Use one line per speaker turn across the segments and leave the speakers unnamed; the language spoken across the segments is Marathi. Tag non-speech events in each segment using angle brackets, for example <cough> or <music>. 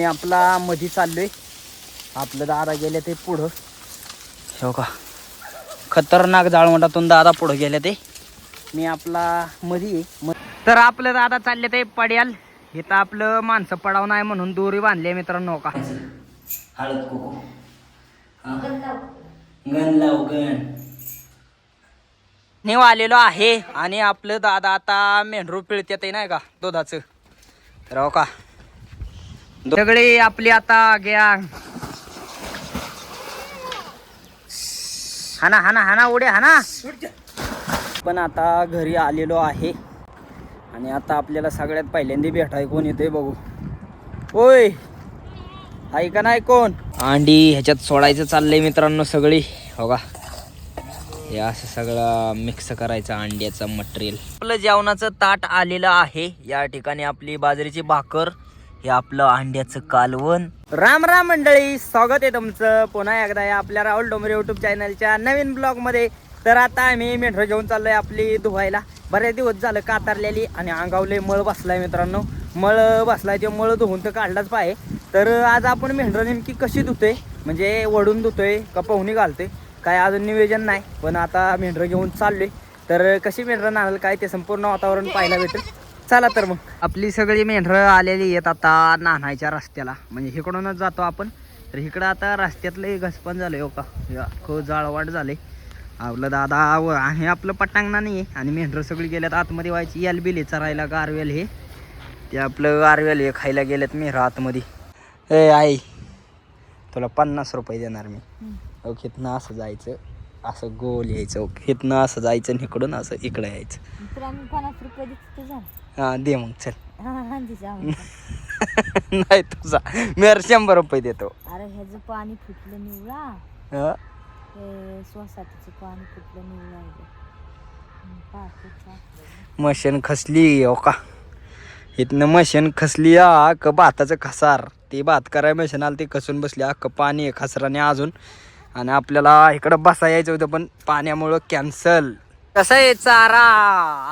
मी आपला मधी चाललोय. आपलं दादा गेले ते पुढं. हो का खतरनाक जाळवंडातून दादा पुढं गेले ते. मी आपला मधी तर आपलं दादा चालले ते पड्याल. इथं आपलं माणसं पडाव नाही म्हणून दोरी बांधली मित्रांनो का? हळद कुकू. गण लाव गण. नेव आलेलो आहे आणि आपलं दादा आता मेंढरू पिळत्यात नाही का? दुधाचं. तर हो का? सगळे आपली आता घ्या. हाना हाना हाना उडे हाना. पण आता घरी आलेलो आहे. आणि आता आपल्याला सगळ्यात पहिल्यांदा भेटाय कोण येते बघू. होय आहे का नाही कोण? अंडी ह्याच्यात सोडायचं चाललंय मित्रांनो सगळी. हो का? हे असं सगळं मिक्स करायचं अंड्याचं मटेरियल आपलं जेवणाचं ताट आलेलं आहे. या ठिकाणी आपली बाजरीची भाकर हे आपलं अंड्याचं कालवण. राम राम मंडळी स्वागत आहे तुमचं. पुन्हा एकदा या आपल्या राहुल डोंबरे युट्यूब चॅनलच्या नवीन ब्लॉगमध्ये. तर आता आम्ही मेट्रो घेऊन चाललोय आपली धुवायला. बरेच दिवस झालं कातारलेली आणि अंगावले मळ बसलाय मित्रांनो. मळ बसलाय ते मळ धुवून तर काढलाच पाहिजे तर आज आपण मेंढरं नेमकी कशी धुतोय? म्हणजे वडून धुतोय का पोहणी घालतोय? काय अजून नियोजन नाही. पण आता मेंढरं घेऊन चाललोय. तर कशी मेंढरं नाल काय ते संपूर्ण वातावरण पाहायला भेटेल. चला तर मग. आपली सगळी मेंढरं आलेली आहेत आता नान्हायच्या रस्त्याला. म्हणजे इकडूनच जातो आपण. तर इकडं आता रस्त्यातलं घसपण झालंय हो का? खूप अख्खं जाळवाट झाले आपलं दादा व हे आपलं पटांगणा नाही आहे आणि मेंढरं सगळी गेल्यात आतमध्ये व्हायची. याल बिले चरायला गारवेल हे. ते आपलं गारवेल हे खायला गेलेत मेहर आतमध्ये. ए आई तुला पन्नास रुपये देणार मी. ओके इथनं असं जायचं असं गोल यायचं. ओके इथनं असं जायचं आणि इकडून असं इकडं यायचं. हां दे मग चल.
हा <laughs>
नाही तुझा. मी अरे शंभर रुपये देतो.
अरे ह्याचं पाणी फुटलं निवळा.
हं?
हे स्वसातीचं पाणी फुटलं निवळा पाहतो
मशीन खसली हो का? इथनं मशीन खसली क भाताचं खसार. ते भात कराय मशीन आलं ते खसून बसली अख्खं पाणी आहे खसराने अजून. आणि आपल्याला इकडं बसा यायचं होतं पण पाण्यामुळं कॅन्सल कसं आहे चारा?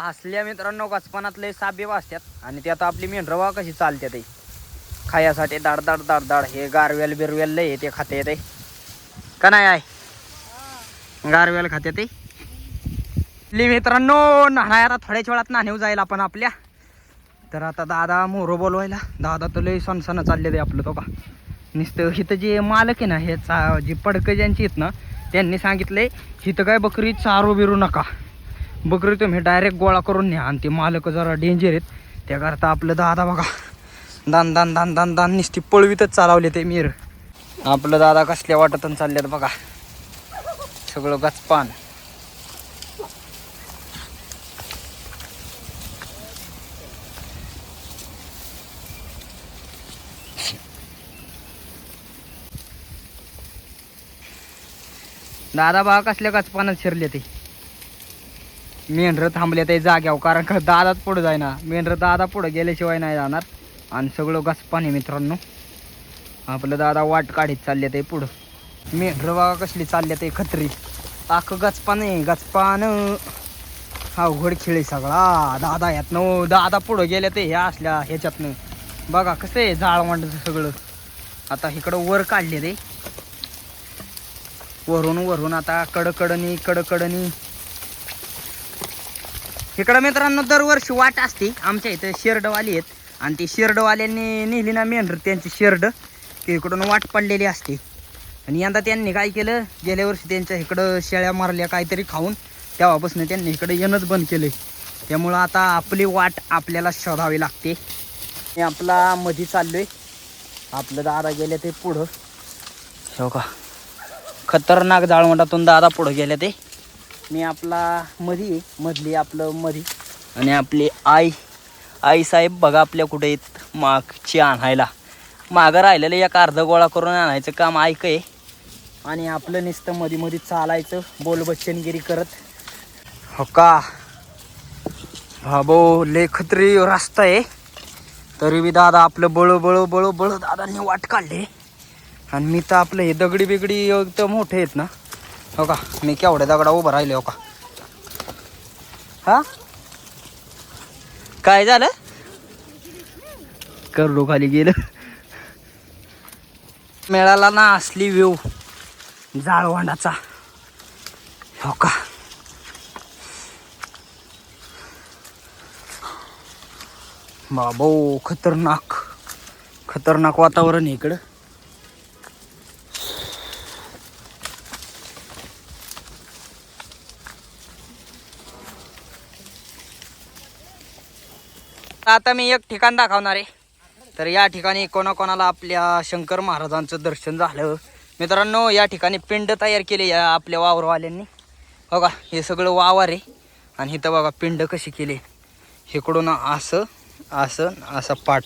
हसल्या मित्रांनो कचपणातले साबे वाचतात आणि ते आता आपली मेंढरवा कशी चालते ते खायासाठी दाड दाड दाड दाड. हे गारवेल बिरवेल लय ते खाते येते का नाही आहे गारवेल खाते ते ली मित्रांनो नाणा आता थोड्याच वेळात नाणेव जाईल आपण आपल्या. तर आता दादा मोरो बोलवायला. दादा तर लय सणसणं चालले ते आपलं तो का नुसतं हिथं जे मालक आहे ना हे चा जी पडकं ज्यांची आहेत ना त्यांनी सांगितले इथं काय बकरी चारू बिरू नका. बकरी तुम्ही डायरेक्ट गोळा करून न्या. आणि ते मालक जरा डेंजर आहेत. त्याकरता आपलं दादा बघा. दान दान दान दान दान नुसती पळवीतच चालवले ते मिर. आपलं दादा कसल्या वाटतून चालल्यात बघा. सगळं गचपान. दादा बा कसल्या गचपानात शिरले ते. मेंढरं थांबले ते जाग्यावर कारण का दादाच पुढं जायना मेंढरं दादा पुढं गेल्याशिवाय नाही जाणार. आणि सगळं गचपान आहे मित्रांनो. आपलं दादा वाट काढीत चालले ते पुढं. मेंढरं बघा कसली चालले ते खत्री. अख्खं गचपान आहे गचपान हा उघड खेळ सगळा. दादा यातनं दादा पुढं गेले ते ह्या असल्या ह्याच्यातनं. बघा कसं आहे जाळवंडाचं सगळं. आता इकडं वर काढले ते. वरून वरून आता कडकडणी कडकडणी. इकडं मित्रांनो दरवर्षी वाट असते. आमच्या इथं शेरडवाली आहेत. आणि ती शेरडवाल्यांनी नेली ना मेंढर त्यांची शेरड इकडून वाट पडलेली असते. आणि यंदा त्यांनी काय केलं गेल्या वर्षी त्यांच्या इकडं शेळ्या मारल्या काहीतरी खाऊन तेव्हापासून त्यांनी इकडं येणंच बंद केलंय. त्यामुळं आता आपली वाट आपल्याला शोधावी लागते. मी आपला मधी चाललोय. आपलं दादा गेले ते पुढं. हो का? खतरनाक जाळवंडातून दादा पुढं गेले ते. मी आपला मधी मधली आपलं मधी. आणि आपली आई. आई साहेब बघा आपल्या कुठे आहेत. मागची आणायला. मागं राहिलेलं एक अर्ध गोळा करून आणायचं काम ऐक आहे आणि आपलं नुसतं मधी मधी चालायचं बोलबच्चनगिरी करत. हो का? भाबो लेखत्री रास्ता आहे. तरी बी दादा आपलं बळो बळू बळू बळ दादांनी वाट काढले. आणि मी तर आपलं हे दगडी बिगडी एकदम मोठे आहेत ना. हो का? मी केवढ्या दगडा उभं राहिले हो का? हा? काय झालं? करडू खाली गेलं. मिळाला ना असली व्ह्यू जाळवांडाचा. हो का? बाबो खतरनाक. खतरनाक वातावरण आहे इकडं. आता मी एक ठिकाण दाखवणार आहे. तर या ठिकाणी कोणाकोणाला आपल्या शंकर महाराजांचं दर्शन झालं. मित्रांनो या ठिकाणी पिंड तयार केले या आपल्या वावरवाल्यांनी. बघा हे सगळं वावर आहे. आणि इथं बघा पिंड कशी केली. इकडून असं असं असं पाठ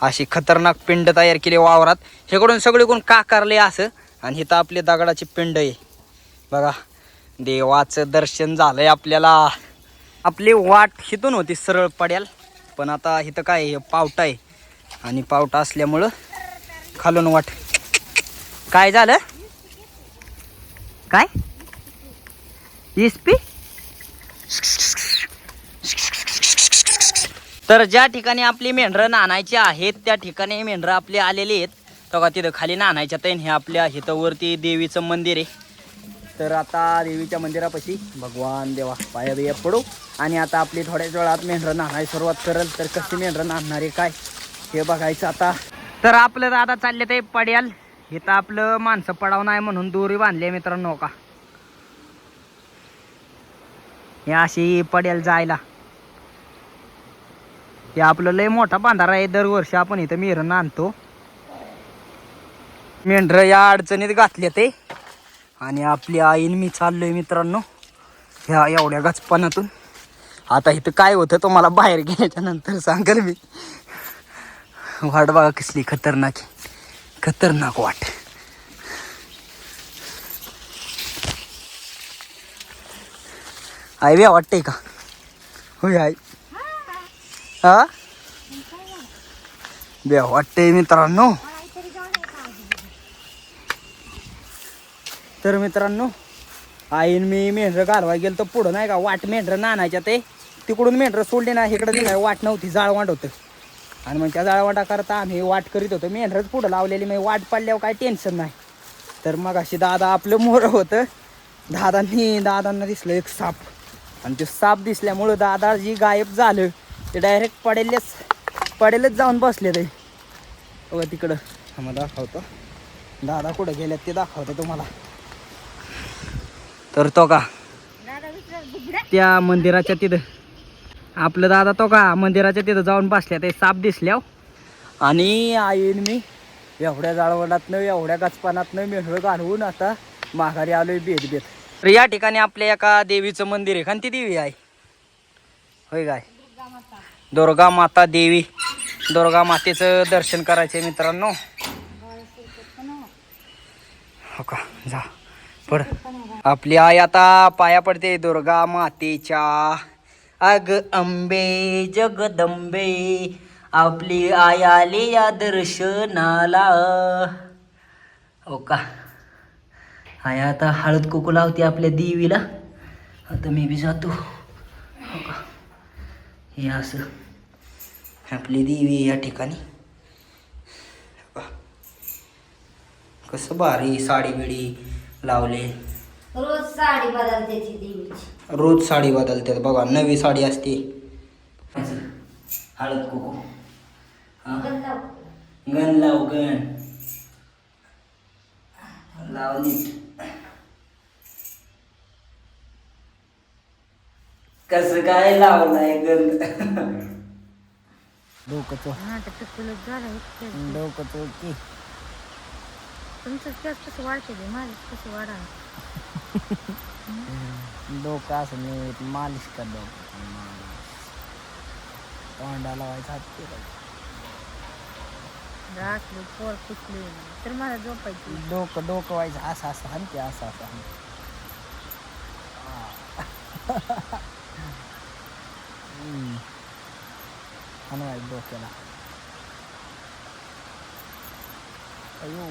अशी खतरनाक पिंड तयार केली वावरात. इकडून सगळीकडून काकारले असं. आणि इथं आपले दगडाची पिंड आहे. बघा देवाचं दर्शन झालंय आपल्याला. आपली वाट हिथून होती सरळ पड्याल. पण आता इथं काय आहे, पावटा आहे. आणि पावटा असल्यामुळं खालून वाट. काय झालं? काय? इस्पी तर ज्या ठिकाणी आपली मेंढरं नाणायची आहेत त्या ठिकाणी मेंढरं आपली आलेली आहेत. तेव्हा तिथं खाली नाणायच्या तैन हे आपल्या इथं वरती देवीचं मंदिर आहे. तर आता देवीच्या मंदिरापाशी भगवान देवा पाया बिया पडू. आणि आता आपली थोड्याच वेळात मेंढरं नाहायला सुरुवात करेल. तर कशी मेंढरं आहे काय हे बघायचं आता. तर आपलं दादा चालले ते पड्याल. इथं आपलं माणसं पडाव नाही म्हणून दोरी बांधली आहे मित्रांनो हो का? हे अशी पड्याल जायला. हे आपलं लय मोठा बांधारा आहे. दरवर्षी आपण इथं मेरण आणतो मेंढरं या अडचणीत घातले ते. आणि आपली आईन मी चाललोय मित्रांनो ह्या एवढ्या गचपणातून आता इथं काय होतं तुम्हाला बाहेर गेल्याच्यानंतर सांगेल मी. वाट बघा कसली खतरनाक खतरनाक वाट. आई बी वाटते का? होय आई. हा? बे वाटते मित्रांनो. तर मित्रांनो आईन मी मेंढरं घालवायला गेलो तर पुढं नाही का वाट मेंढरं नाणायच्या ते. तिकडून मेंढरं सोडली ना इकडं नाही वाट नव्हती जाळवांड होतं. आणि मग त्या जाळवांडा करता आम्ही वाट करीत होतो. मेंढरच पुढं लावलेली मग वाट पडल्यावर काय टेन्शन नाही. तर मग अशी दादा आपलं मोर होतं. दादांनी दादांना दिसलं एक साप. आणि ते साप दिसल्यामुळं दादा जी गायब झालं ते डायरेक्ट पडेलच पडेलच जाऊन बसले ते. बघा तिकडं आम्हाला दाखवतो. दादा कुठं गेल्यात ते दाखवतो तुम्हाला. तर तो का? त्या मंदिराच्या तिथं. आपलं दादा तो का? मंदिराच्या तिथं जाऊन बसल्या ते साप दिसल्या आणि आईन मी एवढ्या जाळवणातनं एवढ्या गचपानातनं मेढळ घालवून आता माघारी आलोय बेत बेत तर या ठिकाणी आपल्या एका देवीचं मंदिर आहे. कोणती देवी आहे. होय काय? दुर्गा माता देवी. दुर्गा मातेचं दर्शन करायचं मित्रांनो. हो का? जा. पड आपली आई आता पाया पडते दुर्गा मातेच्या. अग अंबे जगदंबे आपली आई आली या दर्शनाला. हो का? आई आता हळद कुकू लावते आपल्या देवीला. आता मी बी जातो. हो का? हे असं आपली देवी या ठिकाणी. हो कसं भारी साडी बिडी लावले.
रोज साडी बदलते ती देवीची
रोज साडी बदलतात. बघा नवी साडी असते. हळद कुकू. हा. गण लाव. गण लाव नीट. कस काय लावलाय गंध? डोकं तो. डोकं तो की
तुमचं केस कसं वाढते ते माझं कसं वाढा <laughs>
डोकं असं नीट मालिश कर डोकं तोंडाला लावायचं हात फिरवायचं.
राखली पोर कुठली तर मला झोपायची
डोकं डोकं व्हायचं असं असं हनते असं असं हनते <laughs> हनवायचं डोक्याला. अयो.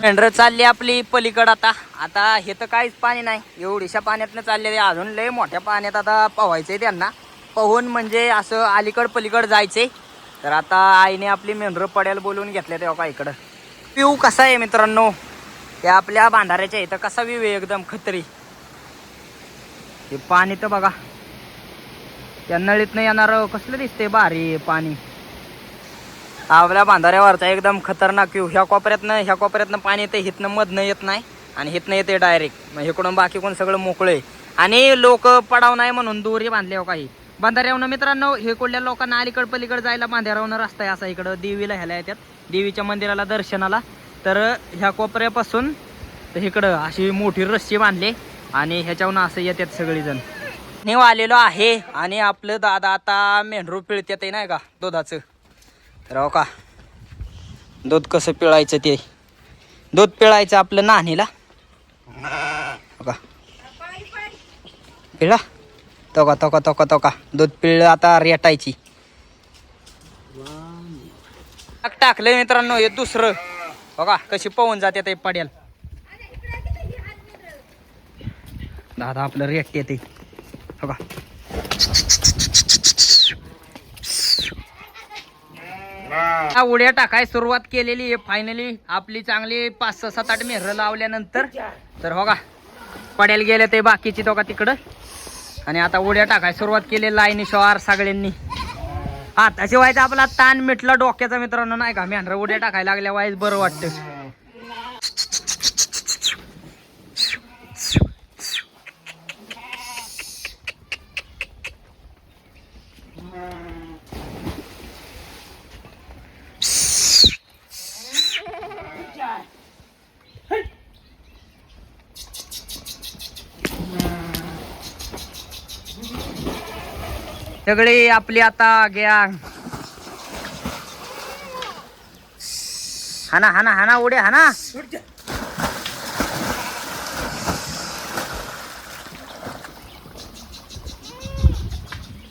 मेंढर चालली आपली पलीकड आता. आता हे तर काहीच पाणी नाही. एवढीशा पाण्यातनं चालले अजून लय मोठ्या पाण्यात आता पवायचंय त्यांना. पोहून म्हणजे असं अलीकड पलीकड जायचंय. तर आता आईने आपली मेंढर पडेल बोलवून घेतल्या तेव्हा का इकडं. पिऊ कसा आहे मित्रांनो? त्या आपल्या बांधाऱ्याच्या इथं कसा व्ह्यू आहे एकदम खतरी. हे पाणी तर बघा. त्या नळीतनं येणार कसलं दिसतंय भारी पाणी. आपल्या बांधाऱ्यावरचा एकदम खतरनाक व्ह्यू ह्या कोपऱ्यातनं ह्या कोपऱ्यातनं पाणी येतं हिथनं मधनं येत नाही आणि हिथनं येते डायरेक्ट मग इकडून बाकी कोण सगळं मोकळे आणि लोक पडाव नाही म्हणून दोरी बांधले हो काही. बांधाऱ्यावनं मित्रांनो हे कुठल्या लोकांना अलीकड पलीकडे जायला बांधाऱ्यावनं रस्ता आहे असा इकडं. देवीला ह्याला येतात. देवीच्या मंदिराला दर्शनाला. तर ह्या कोपऱ्यापासून तर इकडं अशी मोठी रस्सी बांधली आणि ह्याच्यावरून असं येतात सगळेजण. नेव आलेलो आहे. आणि आपलं दादा आता मेंढरू पिळत्यात नाही का दुधाचं. राव का? दूध कसं पिळायचं ते? दूध पिळायचं आपलं नाणीला. हो का? पिळा. तो का तो का तो का तो का दूध पिळलं आता रेटायची. टाक- मित्रांनो हे दुसरं. हो का? कशी पवून जाते ते पडेल. दादा आपलं रेट येते. हो हो आता उड्या टाकाय सुरुवात केलेली आहे फायनली आपली चांगली पाच सहा सात आठ मेहर लावल्यानंतर. तर हो का पड्याला गेले ते बाकीची तो का तिकडं. आणि आता उड्या टाकाय सुरुवात केली लाईनी शॉर सगळ्यांनी. आता व्हायचं आपला ताण मिटला डोक्याचा मित्रांनो नाही का? मेहर उड्या टाकायला लागल्या वाईज बरं वाटतं. सगळी आपली आता गॅंग हाना हाना हाना उडे हाना.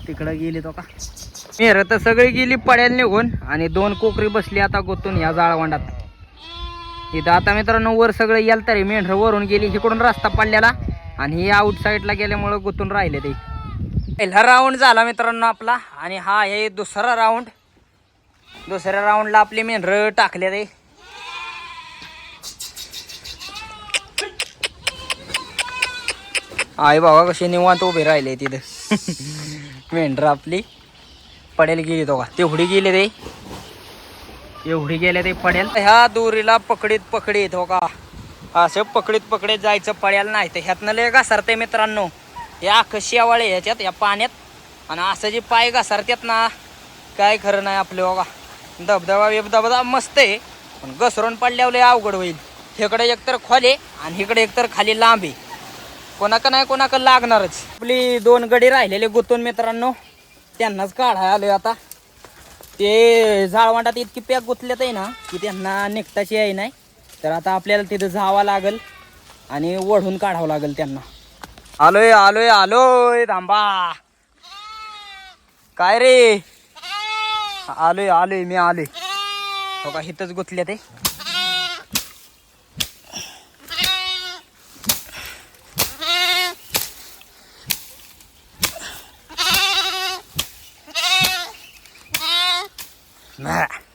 तिकडं गेली तो का? मेहर तर सगळी गेली पड्याला निघून आणि दोन कोकरी बसली आता गोतून या जाळवंडात. इथं आता मित्रांनो वर सगळं याल तरी मेंढर वरून गेली इकडून रस्ता पडलेला आणि हे आउट साईडला गेल्यामुळं गोतून राहिले ते. पहिला राऊंड झाला मित्रांनो आपला. आणि हा आहे दुसरा राऊंड दुसऱ्या राऊंडला आपली मेंढर टाकले रे आई बाबा कशी निवांत उभे राहिले तिथं. <laughs> मेंढर आपली पडेल गेली तो का तेवढी गेले ते. एवढी गेले ते पडेल. ह्या दोरीला पकडीत पकडीत हो का. असं पकडीत पकडीत जायचं पडेल नाही तर ह्यातनं लय घसरते मित्रांनो. या कशियावाळे ह्याच्यात या पाण्यात. आणि असं जे पाय घसरतात ना काय खरं नाही आपलं बघा धबधबा बिबधबा मस्त आहे. पण घसरून पडल्यावर अवघड होईल. इकडे एकतर खोले आणि इकडे एकतर खाली लांब आहे. कोणाकं नाही कोणाकं लागणारच. आपली दोन गडी राहिलेले गुतून मित्रांनो. त्यांनाच काढाय आलोय आता. ते जाळवांडात इतकी पॅक गुतल्यात आहे ना की त्यांना निघताची आहे नाही. तर आता आपल्याला तिथं जावं लागल आणि ओढून काढावं लागेल त्यांना. आलोय आलोय आलोय थांबा. काय रे? आलोय आलोय मी आलोय. हो का हिथच गुतल्या ते? Nah.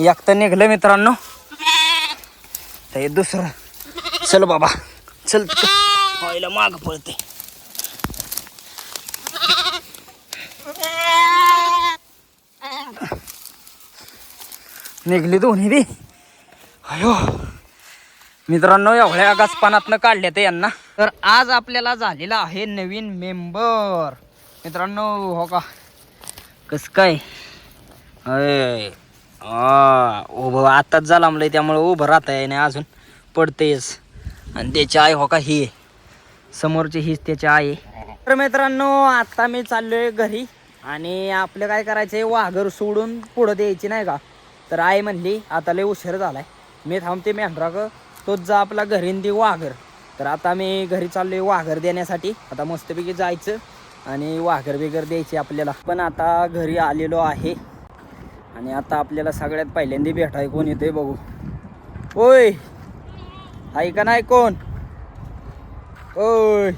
एक तर निघलं मित्रांनो. तर हे दुसरं. चल बाबा. चल व्हायला माग पळते निघली दोन्ही बी. अयो. मित्रांनो एवढ्या आगासपानातनं काढले ते यांना. तर आज आपल्याला झालेला आहे नवीन मेंबर. मित्रांनो हो का? कस काय? अय. उभं आत्ताच झाला म्हणलं त्यामुळे उभं राहता आहे नाही अजून. पडतेच. आणि त्याची आई हो का ही? समोरची हीच त्याची आई. आहे. तर मित्रांनो आत्ता मी चाललोय घरी आणि आपलं काय करायचं आहे वाघर सोडून पुढं द्यायची नाही का? तर आई म्हणली आता लय उशीर झालाय. मी थांबते मेंढराक तोच जा आपला घरीन दे वाघर. तर आता मी घरी चाललोय वाघर देण्यासाठी. आता मस्तपैकी जायचं आणि वाघर बिगर द्यायची आपल्याला. पण आता घरी आलेलो आहे. आणि आता आपल्याला सगळ्यात पहिल्यांदा भेटाय कोण येतोय बघू. ओय! आहे का नाही कोण? ओय!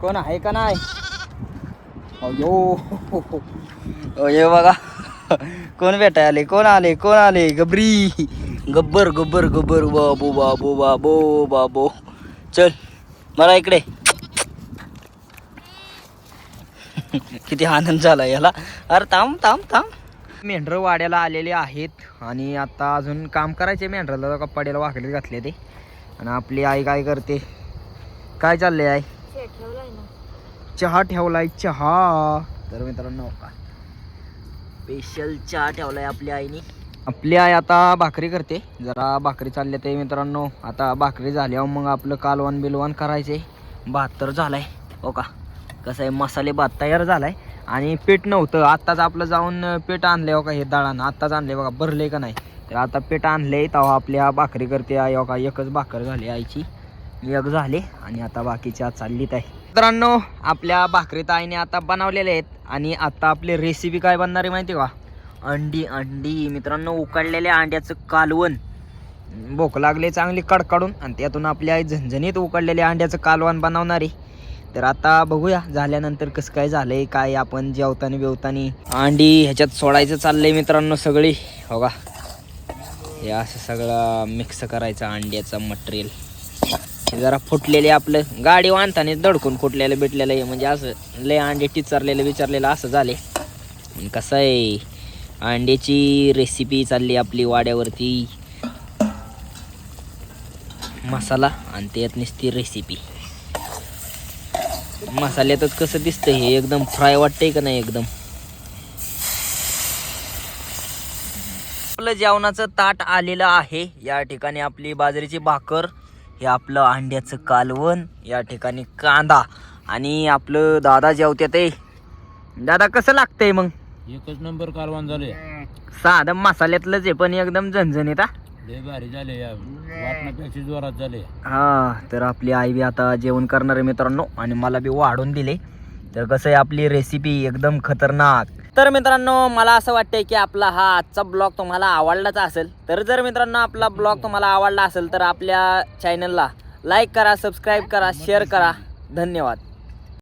कोण आहे का नाही? अयो! अयो बघा. कोण भेटाय आले? कोण आले? कोण आले? गबरी! गब्बर गब्बर गब्बर बाबू बाबू बाबो बाबो. चल मला इकडे. किती आनंद झाला याला. अरे थांब थांब थांब. मेंढरं वाड्याला आलेले आहेत आणि आता अजून काम करायचे मेंढराला. कपाड्याला वाकडे घातले ते. आणि आपली आई काय करते? काय चाललंय आई? चहा ठेवलाय चहा तर मित्रांनो का स्पेशल चहा ठेवलाय आपल्या आईने. आपली आई आता भाकरी करते. जरा भाकरी चालले ते मित्रांनो. आता भाकरी झाल्यावर मग आपलं कालवण बिलवण करायचे भात तर झालाय. हो का कसं आहे? मसाले भात तयार झालाय. आणि पीठ नव्हतं. आत्ताच आपलं जाऊन पीठ आणले हो का हे दळानं आत्ताच आणले बघा भरले का नाही? तर आता पीठ आणले तेव्हा आपल्या भाकरी करते. आई हो का एकच भाकर झाली आईची. एक झाले आणि आता बाकीची आज चाललीत आहे. मित्रांनो आपल्या भाकरीत आईने आता बनवलेले आहेत. आणि आता आपली रेसिपी काय बनणार आहे माहिती का? अंडी अंडी. मित्रांनो उकडलेल्या अंड्याचं कालवण. भोक लागले चांगली कडकडून. आणि त्यातून आपली आई झणझणीत उकडलेल्या अंड्याचं कालवण बनवणार आहे. तर आता बघूया झाल्यानंतर कसं काय झालंय काय आपण जेवताना बिवतानी. अंडी ह्याच्यात सोडायचं चाललंय मित्रांनो सगळी. हो का? हे असं सगळं मिक्स करायचं अंड्याचं मटेरियल हे जरा फुटलेले आपलं. गाडी आणताना दडकून फुटलेलं बिटलेलं आहे. म्हणजे असं लय अंडे टिचरलेलं विचारलेलं असं झाले कसं आहे अंड्याची रेसिपी चालली आपली वाड्यावरती. मसाला आणि त्यात नुसती रेसिपी मसाल्यातच कसं दिसतंय हे एकदम फ्राय वाटतंय का नाही एकदम? आपलं जेवणाचं ताट आलेलं आहे. या ठिकाणी आपली बाजरीची भाकर हे आपलं अंड्याचं कालवण या ठिकाणी कांदा आणि आपलं दादा जेवते ते दादा कसं लागतंय मग?
एकच नंबर कारवान झाले
साधं मसाल्यातलंच आहे पण एकदम झणझणीत हा?
लय भारी झाले या. वाटण्यापेक्षा जोरात झाले.
हा तर आपली आई बी आता जेवण करणार आहे मित्रांनो आणि मला बी वाढून दिले. तर कसं आहे आपली रेसिपी एकदम खतरनाक. तर मित्रांनो मला असं वाटतंय की आपला हा आजचा ब्लॉग तुम्हाला आवडलाच असेल. तर जर मित्रांनो आपला ब्लॉग तुम्हाला आवडला असेल तर आपल्या चॅनलला लाईक करा सबस्क्राईब करा शेअर करा. धन्यवाद.